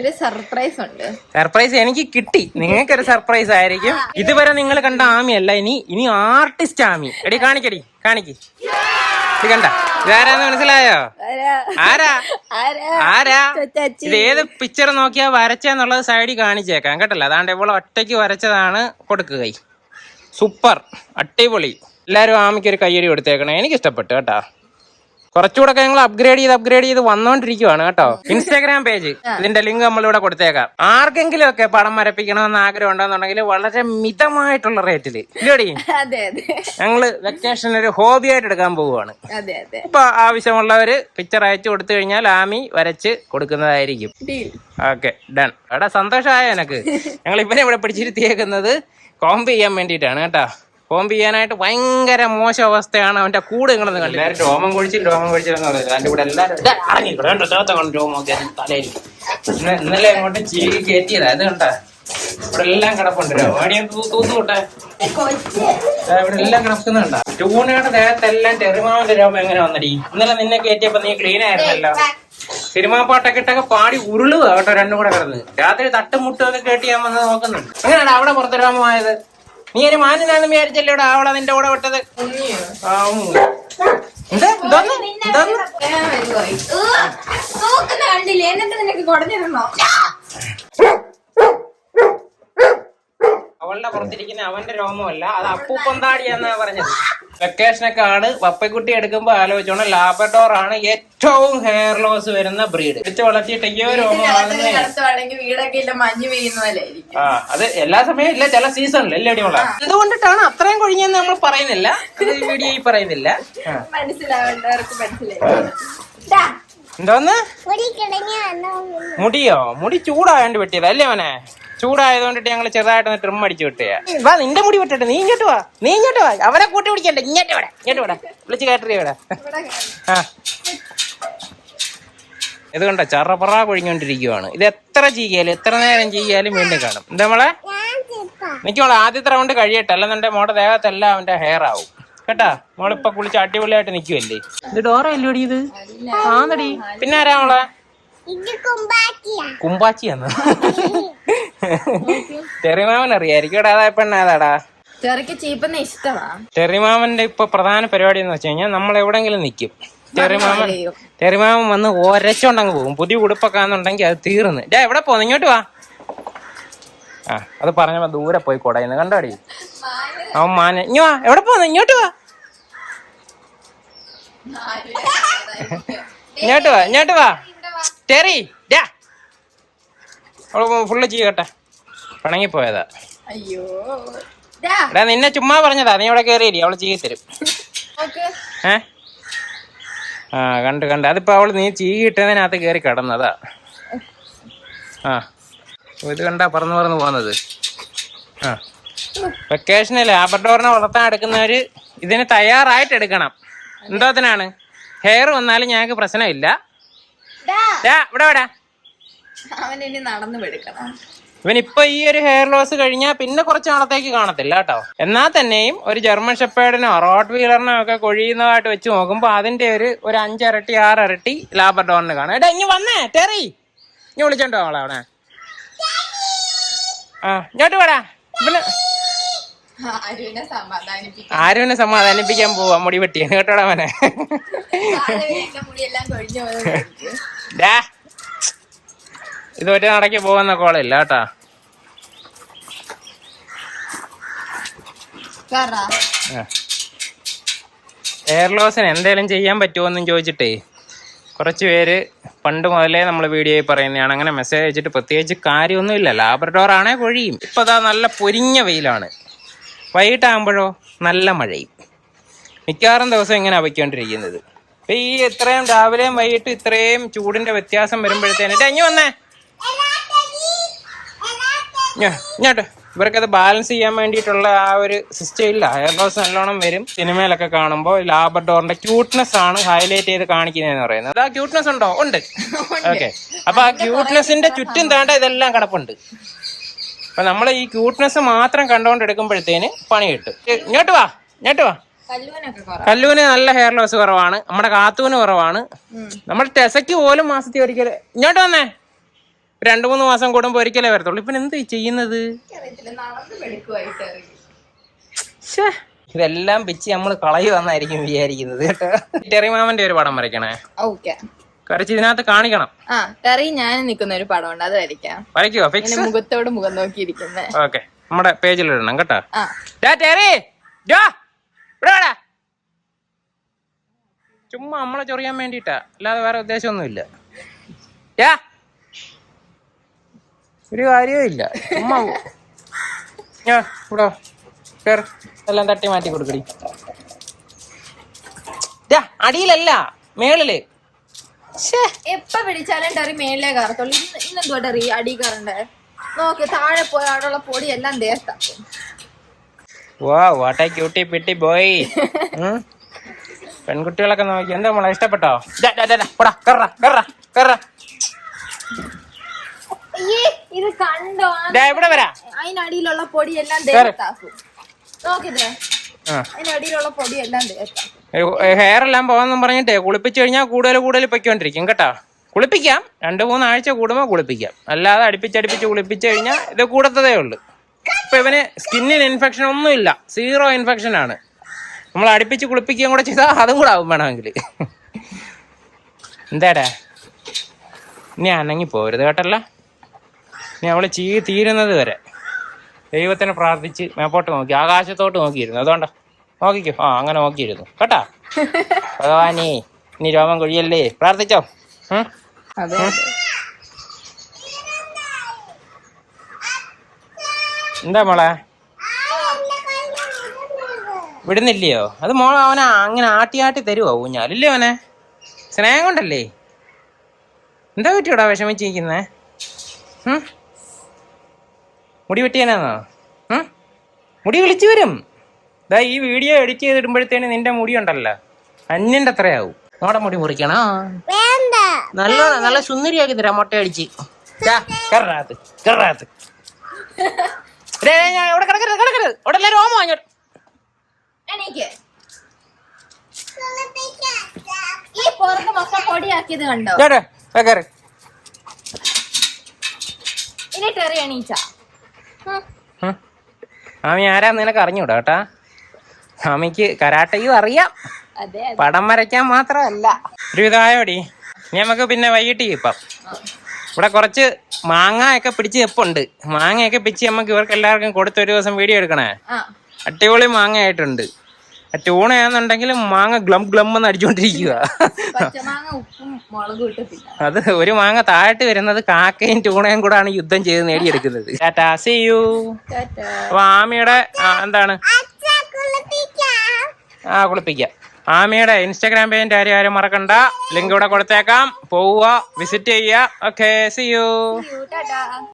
ഒരു സർപ്രൈസ് ഉണ്ട്. സർപ്രൈസ് എനിക്ക് കിട്ടി. നിങ്ങൾക്ക് ഒരു സർപ്രൈസ് ആയിരിക്കും ഇതുവരെ നിങ്ങൾ കണ്ട ആമി അല്ല ഇനി ഇനി ആർട്ടിസ്റ്റ് ആമി. എടി കാണിക്കടി കാണിക്ക്. ഇത് കണ്ട. ഇതാരാന്ന് മനസ്സിലായോ? ആരാ? ആരാ. ഇത് ഏത് പിക്ചർ നോക്കിയാ വരച്ചെന്നുള്ളത് സൈഡിൽ കാണിച്ചേക്കാം. കേട്ടല്ലോ? അതാണ്ട് ഇവൾ ഒറ്റയ്ക്ക് വരച്ചതാണ് കൊടുക്കുക സൂപ്പർ അടിപൊളി. എല്ലാരും ആമിക്ക് ഒരു കയ്യടി കൊടുത്തേക്കണേ. എനിക്ക് ഇഷ്ടപ്പെട്ടു കേട്ടാ. കുറച്ചുകൂടെ ഞങ്ങൾ അപ്ഗ്രേഡ് ചെയ്ത് അപ്ഗ്രേഡ് ചെയ്ത് വന്നോണ്ടിരിക്കുവാണ് കേട്ടോ. ഇൻസ്റ്റാഗ്രാം പേജ് ഇതിന്റെ ലിങ്ക് നമ്മളിവിടെ കൊടുത്തേക്കാം. ആർക്കെങ്കിലും ഒക്കെ പടം വരപ്പിക്കണമെന്ന് ആഗ്രഹം ഉണ്ടെന്നുണ്ടെങ്കിൽ വളരെ മിതമായിട്ടുള്ള റേറ്റിൽ ഇല്ലേടി ഞങ്ങൾ വെക്കേഷൻ ഒരു ഹോബി ആയിട്ട് എടുക്കാൻ പോവുകയാണ് ഇപ്പൊ ആവശ്യമുള്ളവര് പിക്ചർ അയച്ചു കൊടുത്തു കഴിഞ്ഞാൽ ആമി വരച്ച് കൊടുക്കുന്നതായിരിക്കും. ഓക്കെ ഡൺ എടാ സന്തോഷമായ എനക്ക് ഞങ്ങൾ ഇവനെ ഇവിടെ പിടിച്ചിരുത്തിയേക്കുന്നത് കോമ്പ് ചെയ്യാൻ വേണ്ടിയിട്ടാണ് കേട്ടാ. കോമ്പ് ചെയ്യാനായിട്ട് ഭയങ്കര മോശം അവസ്ഥയാണ് അവന്റെ കൂടെ നിങ്ങളൊന്ന് കണ്ടില്ല രോമം കൊഴിച്ച് രോമം കൊഴിച്ച് അതിന്റെ കൂടെ എല്ലാവരും ദാ, ഇറങ്ങിക്കോ, കണ്ടോ, ദേഹത്തെ കൊണ്ട് രോമം ഒക്കെ അതിന്റെ തലയിൽ. ഇന്ന് ഇന്നലെ അങ്ങോട്ട് ചീകി കയറ്റിയതാ. അത് കണ്ടാ? ഇവിടെ എല്ലാം ഇവിടെ എല്ലാം ടൂണയുടെ ദേഹത്തെല്ലാം ടെറിമാവിന്റെ രോമം എങ്ങനെ വന്നടി? ഇന്നലെ നിന്നെ കയറ്റിയപ്പോ നീ ക്ലീൻ ആയിരുന്നല്ലോ. സിനിമാ പാട്ടൊക്കെ ഇട്ടൊക്കെ പാടി ഉരുളുക കേട്ടോ രണ്ടും കൂടെ കിടന്ന്. രാത്രി തട്ടും മുട്ടും ഒക്കെ കേട്ടി ഞാൻ വന്ന് നോക്കുന്നുണ്ട്. അങ്ങനെയാണ് അവിടെ പുറത്തുരാമമായത് നീ ഒരു മാനിനാന്ന് വിചാരിച്ചല്ലേ ഇവിടെ അവളെ നിന്റെ കൂടെ വിട്ടത്? കണ്ടില്ലേ? എന്നിട്ട് നിനക്ക് കുടഞ്ഞിരുന്നോ അവളുടെ പുറത്തിരിക്കുന്ന അവന്റെ രോമമല്ല അത് അപ്പൂപ്പന്താടി എന്നാ പറഞ്ഞത്. വെക്കേഷനൊക്കെ ആണ്. പപ്പക്കുട്ടി എടുക്കുമ്പോ ആലോചിച്ചോണം. ലാബഡോർ ആണ് ഏറ്റവും ഹെയർ ലോസ് വരുന്ന ബ്രീഡ് വെച്ച് വളർത്തിയിട്ട് അയ്യോ രോമം വീടൊക്കെ ഇല്ല മഞ്ഞ് പെയ്യുന്ന പോലെ ആയിരിക്കും. ആ അത് എല്ലാ സമയവും ഇല്ല ചില സീസണിൽ അല്ലേ അടിമുള്ള എന്തുകൊണ്ടിട്ടാണ് അത്രയും കൊഴിഞ്ഞെന്ന് നമ്മൾ പറയുന്നില്ല. വീഡിയോ ഈ വീഡിയോയിൽ പറയുന്നില്ല. ആ. മനസ്സിലാവേണ്ടവർക്ക് മനസ്സിലായി. എന്തോന്ന്? മുടിയോ? മുടി ചൂടായോണ്ട് വെട്ടിയത് അല്ലേ അവനെ ചൂടായതുകൊണ്ടിട്ട് ഞങ്ങൾ ചെറുതായിട്ട് ട്രിം അടിച്ചു വിട്ടേ വാ നിന്റെ മുടി വെട്ടിട്ട് നീ ഇങ്ങോട്ട് വാ നീ ഇങ്ങോട്ട് വാ. അവനെ കൂട്ടി പിടിക്കണ്ട ഇങ്ങോട്ട് വിടാ ഇങ്ങോട്ട് വിടാ വിളിച്ച് കേട്ടറി ഇവിടെ? ആ. ഇത് കണ്ട? ചറപറ കൊഴിഞ്ഞോണ്ടിരിക്കുവാണ് ഇത് എത്ര ചെയ്യാലും എത്ര നേരം ചെയ്യാലും വീണ്ടും കാണും. എന്താ മോളെ? എനിക്ക് മോളെ ആദ്യത്തെ റൗണ്ട് കഴിയട്ടെ. അല്ലെന്നുണ്ടെ മോടെ ദേഹത്തെല്ലാം അവന്റെ ഹെയർ ആവും. കേട്ടാ? മോളിപ്പൊ കുളിച്ച് അടിപൊളിയായിട്ട് നിക്കുവല്ലേ? ഇത് ഡോറ അല്ലോടി ഇത്? ആന്നടി. പിന്നെ ആരാ മോളെ? കുമ്പാച്ചിയാന്ന്? തെറിമാമൻ അറിയായിരിക്കും. അതാ പെണ്ണേതാടാ ചെറുക്ക് ചീപ്പെന്ന ഇഷ്ടമാ ചെറിമാമന്റെ ഇപ്പൊ പ്രധാന പരിപാടി എന്ന് വെച്ച് കഴിഞ്ഞാൽ നമ്മൾ എവിടെങ്കിലും നിൽക്കും ചെറിമാമൻ വലയും. ചെറിമാമൻ വന്ന് ഒരച്ചോണ്ടങ്ങ് പോകും. പുതിയ ഉടുപ്പൊക്കെ ആണെന്നുണ്ടെങ്കിൽ അത് തീർന്ന്. ഡേ എവിടെ പോന്നു? ഇങ്ങോട്ട് വാ. ആ അത് പറഞ്ഞപ്പോ ദൂരെ പോയി കൊടയുന്നു കണ്ടോടി? അവൻ മാന ഇങ്ങ് വാ. എവിടെ പോന്നു? ഇങ്ങോട്ട് വാ. ഇങ്ങോട്ട് വാ ഇങ്ങോട്ട് വാ. ഡാ. അവൾ ഫുള്ള് ചെയ്യട്ടെ പിണങ്ങിപ്പോയതാ. അയ്യോ. ദാ, എടാ നിന്നെ ചുമ്മാ പറഞ്ഞതാ. നീ ഇവിടെ കയറിയില്ലേ അവൾ ചെയ്യത്തരും ഏഹ് ആ കണ്ട് കണ്ട്. അതിപ്പോ അവൾ നീ ചീ കിട്ടുന്നതിനകത്ത് കയറി കിടന്നതാ. ആ. ഇത് കണ്ടാ പറന്ന് പറന്ന് പോകുന്നത് ആ. വെക്കേഷന് ലാബറട്ടോറിനെ വളർത്താൻ എടുക്കുന്നവര് ഇതിന് തയ്യാറായിട്ട് എടുക്കണം. എന്തോത്തിനാണ് ഹെയർ വന്നാലും ഞങ്ങൾക്ക് പ്രശ്നമില്ല. ഇവിടെ ഇവിടെ നടന്നു എടുക്കണം ഇവൻ ഇപ്പൊ ഈ ഒരു ഹെയർ ലോസ് കഴിഞ്ഞാൽ പിന്നെ കുറച്ച് നാളത്തേക്ക് കാണത്തില്ല കേട്ടോ. എന്നാൽ തന്നെയും ഒരു ജർമ്മൻ ഷെപ്പേഡിനോ റോട്ട് വീലറിനോ ഒക്കെ കൊഴിയുന്നതായിട്ട് വെച്ച് നോക്കുമ്പോൾ അതിന്റെ ഒരു ഒരു അഞ്ചരട്ടി ആറരട്ടി ലാബർഡോറിന് കാണാം. എടാ ഇനി വന്നേ ടെറി ഇനി വിളിച്ചോണ്ടോ അവളെ അവിടെ. ആ ഇങ്ങോട്ട് വേടാ. പിന്നെ ആരുവിനെ സമാധാനിപ്പിക്കും സമാധാനിപ്പിക്കാൻ പോവാ? മുടി വെട്ടിയാണ് കേട്ടോടാ അവനെ. ഡാ ഇത് ഒറ്റ നടക്കി പോകുന്ന കോളില്ല കേട്ടാ. എയർ ലോസിന് എന്തെങ്കിലും ചെയ്യാൻ പറ്റുമോന്നും ചോദിച്ചിട്ടേ കുറച്ച് പേര് പണ്ട് മുതലേ നമ്മൾ വീഡിയോയിൽ പറയുന്നതാണ്. അങ്ങനെ മെസ്സേജ് അയച്ചിട്ട് പ്രത്യേകിച്ച് കാര്യമൊന്നുമില്ല. ലാബറട്ടോർ ആണേ കൊഴിയും. ഇപ്പം അതാ നല്ല പൊരിഞ്ഞ വെയിലാണ്. വൈകിട്ടാകുമ്പോഴോ നല്ല മഴയും. മിക്കവാറും ദിവസം ഇങ്ങനെ അവയ്ക്കൊണ്ടിരിക്കുന്നത്. ഇപ്പം ഈ ഇത്രയും രാവിലെയും വൈകിട്ടും ഇത്രയും ചൂടിന്റെ വ്യത്യാസം വരുമ്പോഴത്തേനും അഞ്ഞു വന്നേ. ഞാ- ഇങ്ങോട്ട് ഇവർക്കത് ബാലൻസ് ചെയ്യാൻ വേണ്ടിയിട്ടുള്ള ആ ഒരു സിസ്റ്റം ഇല്ല. ഹെയർ ലോസ് നല്ലോണം വരും. സിനിമയിലൊക്കെ കാണുമ്പോൾ ലാബർഡോറിന്റെ ക്യൂട്ട്നെസ് ആണ് ഹൈലൈറ്റ് ചെയ്ത് കാണിക്കുന്നതെന്ന് പറയുന്നത്. അത് ആ ക്യൂട്ട്നെസ് ഉണ്ടോ. ഉണ്ട്. ഓക്കെ അപ്പൊ ആ ക്യൂട്ട്നെസിന്റെ ചുറ്റും താണ്ട ഇതെല്ലാം കിടപ്പുണ്ട്. അപ്പൊ നമ്മൾ ഈ ക്യൂട്ട്നെസ് മാത്രം കണ്ടുകൊണ്ട് എടുക്കുമ്പോഴത്തേന് പണി കിട്ടും. ഇങ്ങോട്ട് വാ. ഇങ്ങോട്ട് വാ. കല്ലൂന് നല്ല ഹെയർ ലോസ് കുറവാണ്. നമ്മുടെ കാത്തൂന് കുറവാണ്. നമ്മുടെ ടെസയ്ക്ക് പോലും മാസത്തിൽ ഒരിക്കൽ ഇങ്ങോട്ട് വന്നേ. രണ്ടു മൂന്ന് മാസം കൂടുമ്പോൾ ഒരിക്കലേ വരത്തുള്ളൂ. ഇപ്പൊ എന്ത് ചെയ്യുന്നത്? ശ്ശേ, ഇതെല്ലാം പിച്ച് നമ്മൾ കളയുവന്നായിരിക്കും വിചാരിക്കുന്നത് കേട്ടോ. ടെറിമാമന്റെ ഒരു പടം വരയ്ക്കണേ. ഓക്കെ. വരച്ച് ഇതിനകത്ത് കാണിക്കണം. ആ ടെറി ഞാൻ നിൽക്കുന്ന ഒരു പടമുണ്ട് അത് വരയ്ക്കാം. വരയ്ക്കോ ഫിക്സ്? മുഖത്തോട് മുഖം നോക്കിയിരിക്കുന്നേ. ഓക്കെ നമ്മുടെ പേജിൽ ഇടണം കേട്ടോ ടെറി. ചുമ്മാ നമ്മളെ ചൊറിയാൻ വേണ്ടിട്ടാ അല്ലാതെ വേറെ ഉദ്ദേശമൊന്നുമില്ല. ഒരു ഞാ ഇവിടെ വാ. കേറ്. എല്ലാം തട്ടി മാറ്റി കൊടുക്കടി. അടിയിലല്ല മേളിൽ. എപ്പ പിടിച്ചാലും ടെറി മേളിലേ കയറത്തുള്ളൂ. ഇന്ന് ഇന്നെന്തോ ടെറി അടി കയറണ്ടേ? നോക്ക് താഴെ പോയ അവിടെയുള്ള പൊടി എല്ലാം ദേഹത്താ വാ വാട്ട ക്യൂട്ടി പിട്ടി ബോയ് പെൺകുട്ടികളൊക്കെ നോക്കി. എന്താ മോളെ ഇഷ്ടപ്പെട്ടോ? പോടാ, കേറടാ, കേറടാ, കേറടാ. ഇത് കണ്ടോ? ഇവിടെ വരാ? അതിനടിയിലുള്ള പൊടി എല്ലാം ദേഹത്താക്കും നോക്കിതേ ആ. അതിനടിയിലുള്ള പൊടി എല്ലാം ദേഹത്താക്കും ഹെയർ എല്ലാം പോകാന്നും പറഞ്ഞിട്ടേ കുളിപ്പിച്ചു കഴിഞ്ഞാൽ കൂടുതൽ കൂടുതൽ പൊയ്ക്കൊണ്ടിരിക്കും കേട്ടോ. കുളിപ്പിക്കാം. രണ്ട് മൂന്നാഴ്ച കൂടുമ്പോൾ കുളിപ്പിക്കാം. അല്ലാതെ അടുപ്പിച്ചടുപ്പിച്ച് കുളിപ്പിച്ചു കഴിഞ്ഞാൽ ഇത് കൂടത്തതേ ഉള്ളൂ. ഇപ്പൊ ഇവന് സ്കിന്നിന് ഇൻഫെക്ഷൻ ഒന്നുമില്ല സീറോ ഇൻഫെക്ഷൻ ആണ്. നമ്മൾ അടുപ്പിച്ച് കുളിപ്പിക്കുകയും കൂടെ ചെയ്താൽ അതും കൂടെ ആവും വേണമെങ്കിൽ. എന്താടാ ഇനി അനങ്ങി പോരുത് കേട്ടല്ല. ഇനി അവൾ ചീ തീരുന്നത് വരെ. ദൈവത്തിനെ പ്രാർത്ഥിച്ച് മേപ്പോട്ട് നോക്കി ആകാശത്തോട്ട് നോക്കിയിരുന്നു. അതുകൊണ്ടോ നോക്കിക്കോ. ആ അങ്ങനെ നോക്കിയിരുന്നു. കേട്ടാ? ഭഗവാനി ഇനി രോമം കൊഴിയല്ലേ? പ്രാർത്ഥിച്ചോ? എന്താ മോളെ? വിടുന്നില്ലയോ? അത് മോളെ അവനെ അങ്ങനെ ആട്ടി ആട്ടി തരുവോ ഊഞ്ഞാലില്ലേ അവനെ? സ്നേഹം കൊണ്ടല്ലേ? എന്താ പറ്റിയോടാ വിഷമിച്ചിരിക്കുന്നേ? ഉം? മുടി വെട്ടിയാനാന്നോ? മുടി വിളിച്ചു വരും. ദാ ഈ വീഡിയോ എഡിറ്റ് ചെയ്തിടുമ്പോഴത്തേന് നിന്റെ മുടി ഉണ്ടല്ലോ. അന്യന്റെ അത്രയാവും. നമ്മുടെ മുടി മുറിക്കണോ? നല്ല നല്ല സുന്ദരിയാക്കി തരാം മുട്ട അടിച്ച്. കേറാത്ത് ഞാൻ ഇവിടെ കിടക്കരുത് കിടക്കരുത്. ഇവിടെ എല്ലാവരും ഓമോ അങ്ങോട്ട് എണീക്ക്. ഈ പുറത്ത് മൊത്തം പൊടിയാക്കിയത് കണ്ടോ. ഇനി ടെറി എണീച്ച. ഉം. ആരാ ആരാന്ന് നിനക്ക് അറിഞ്ഞൂടാ കേട്ടാ? സ്വാമിക്ക് കരാട്ടയും അറിയാം. പടം വരയ്ക്കാൻ മാത്രമല്ല. ഒരു ഇതായോടി ഇനി നമുക്ക് പിന്നെ വൈകിട്ട് ഇപ്പം. ഇവിടെ കുറച്ച് മാങ്ങ ഒക്കെ പിടിച്ച് എപ്പുണ്ട് മാങ്ങയൊക്കെ പിടിച്ച് നമുക്ക് ഇവർക്ക് എല്ലാവർക്കും കൊടുത്ത് ഒരു ദിവസം വീഡിയോ എടുക്കണേ. അടിപൊളി മാങ്ങ ആയിട്ടുണ്ട് ട്യൂണയാന്നുണ്ടെങ്കിൽ മാങ്ങ ഗ്ലം ഗ്ലം എന്ന് അടിച്ചുകൊണ്ടിരിക്കുക തിന്നാം. അത് ഒരു മാങ്ങ താഴ്ത്തി വരുന്നത് കാക്കയും ട്യൂണയും കൂടാണ് യുദ്ധം ചെയ്ത് നേടിയെടുക്കുന്നത്. അപ്പൊ ആമിയുടെ എന്താണ്? ആ കുളിപ്പിക്കാം. ആമിയുടെ ഇൻസ്റ്റാഗ്രാം പേജിന്റെ ആരും ആരും മറക്കണ്ട. ലിങ്ക് ഇവിടെ കൊടുത്തേക്കാം. പോവുക വിസിറ്റ് ചെയ്യുക. Okay C U